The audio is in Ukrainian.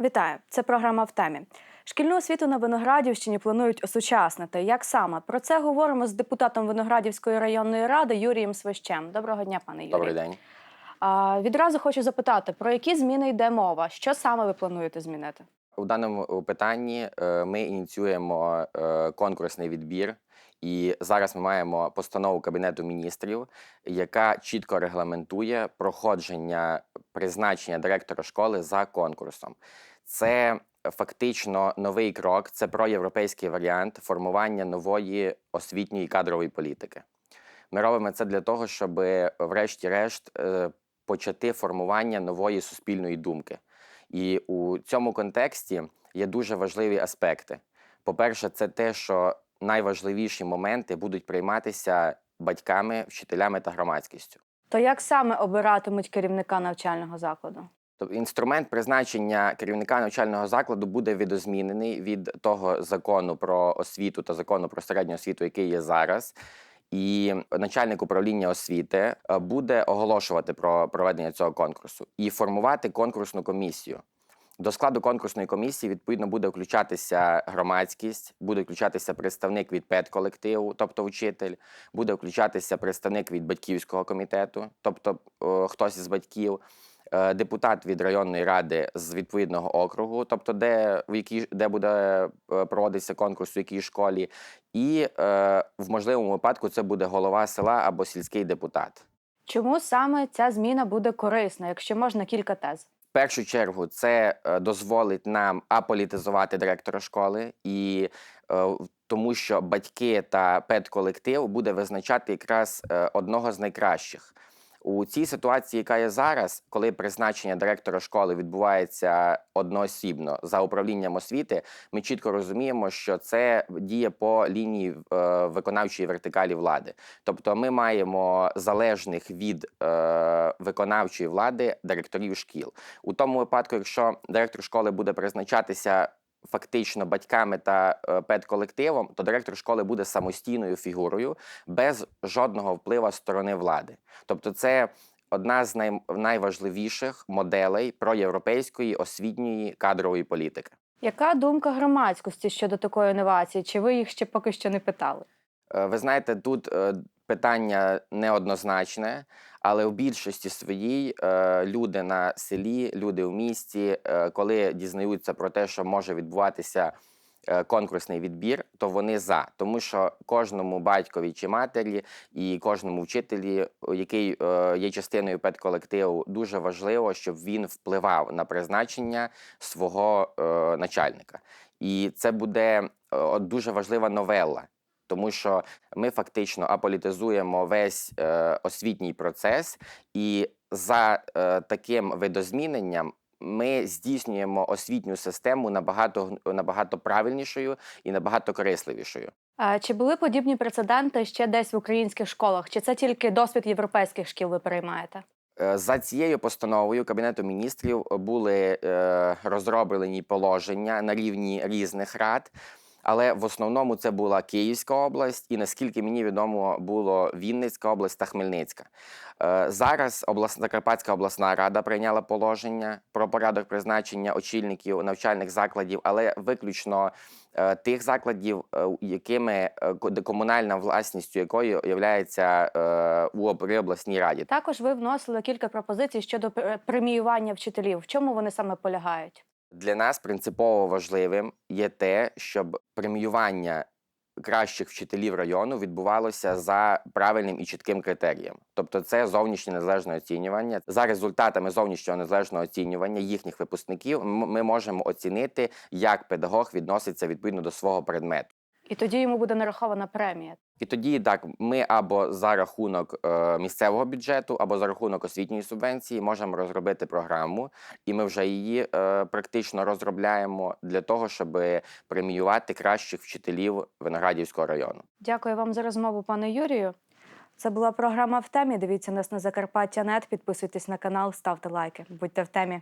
Вітаю! Це програма в темі. Шкільну освіту на Виноградівщині планують осучаснити. Як саме? Про це говоримо з депутатом Виноградівської районної ради Юрієм Свищем. Доброго дня, пане Юрій. Добрий день. А, відразу хочу запитати, про які зміни йде мова? Що саме ви плануєте змінити? У даному питанні е, ми ініціюємо е, конкурсний відбір, і зараз ми маємо постанову Кабінету міністрів, яка чітко регламентує проходження призначення директора школи за конкурсом. Це фактично новий крок, це проєвропейський варіант формування нової освітньої кадрової політики. Ми робимо це для того, щоб, врешті-решт, е, почати формування нової суспільної думки. І у цьому контексті є дуже важливі аспекти. По-перше, це те, що найважливіші моменти будуть прийматися батьками, вчителями та громадськістю. То як саме обиратимуть керівника навчального закладу? Тобто інструмент призначення керівника навчального закладу буде відозмінений від того закону про освіту та закону про середню освіту, який є зараз. І начальник управління освіти е, буде оголошувати про проведення цього конкурсу і формувати конкурсну комісію. До складу конкурсної комісії відповідно буде включатися громадськість, буде включатися представник від педколективу, тобто вчитель, буде включатися представник від батьківського комітету, тобто е, хтось із батьків, е, депутат від районної ради з відповідного округу, тобто де в якій де буде е, проводитися конкурс, у якій школі, і е, в можливому випадку це буде голова села або сільський депутат. Чому саме ця зміна буде корисна, якщо можна кілька тез? Першу чергу це е, дозволить нам аполітизувати директора школи, і е, тому що батьки та педколектив буде визначати якраз е, одного з найкращих. У цій ситуації, яка є зараз, коли призначення директора школи відбувається одноосібно за управлінням освіти, ми чітко розуміємо, що це діє по лінії е, виконавчої вертикалі влади. Тобто, ми маємо залежних від е, виконавчої влади директорів шкіл. У тому випадку, якщо директор школи буде призначатися фактично батьками та е, педколективом, то директор школи буде самостійною фігурою без жодного впливу сторони влади. Тобто, це одна з най- найважливіших моделей проєвропейської освітньої кадрової політики. Яка думка громадськості щодо такої інновації? Чи ви їх ще поки що не питали? Е, Ви знаєте, тут е, питання неоднозначне, але в більшості своїй е, люди на селі, люди в місті, е, коли дізнаються про те, що може відбуватися е, конкурсний відбір, то вони за, тому що кожному батькові чи матері і кожному вчителі, який є частиною педколективу, дуже важливо, щоб він впливав на призначення свого начальника. І це буде дуже важлива новела. Тому що ми фактично аполітизуємо весь е, освітній процес, і за е, таким видозміненням ми здійснюємо освітню систему набагато набагато правильнішою і набагато корисливішою. А чи були подібні прецеденти ще десь в українських школах? Чи це тільки досвід європейських шкіл ви переймаєте? Е, За цією постановою Кабінету міністрів були е, розроблені положення на рівні різних рад. Але в основному це була Київська область, і наскільки мені відомо, було Вінницька область та Хмельницька. Е, Зараз обласна Закарпатська обласна рада прийняла положення про порядок призначення очільників навчальних закладів, але виключно е, тих закладів, е, якими комунальна власністю якої є у при обласній раді. Також ви вносили кілька пропозицій щодо пр- преміювання вчителів. В чому вони саме полягають? Для нас принципово важливим є те, щоб преміювання кращих вчителів району відбувалося за правильним і чітким критерієм. Тобто, це зовнішнє незалежне оцінювання. За результатами зовнішнього незалежного оцінювання їхніх випускників ми можемо оцінити, як педагог відноситься відповідно до свого предмету. І тоді йому буде нарахована премія. І тоді так ми або за рахунок е, місцевого бюджету, або за рахунок освітньої субвенції можемо розробити програму, і ми вже її е, практично розробляємо для того, щоб преміювати кращих вчителів Виноградівського району. Дякую вам за розмову, пане Юрію. Це була програма в темі. Дивіться нас на Закарпаття.нет, підписуйтесь на канал, ставте лайки. Будьте в темі.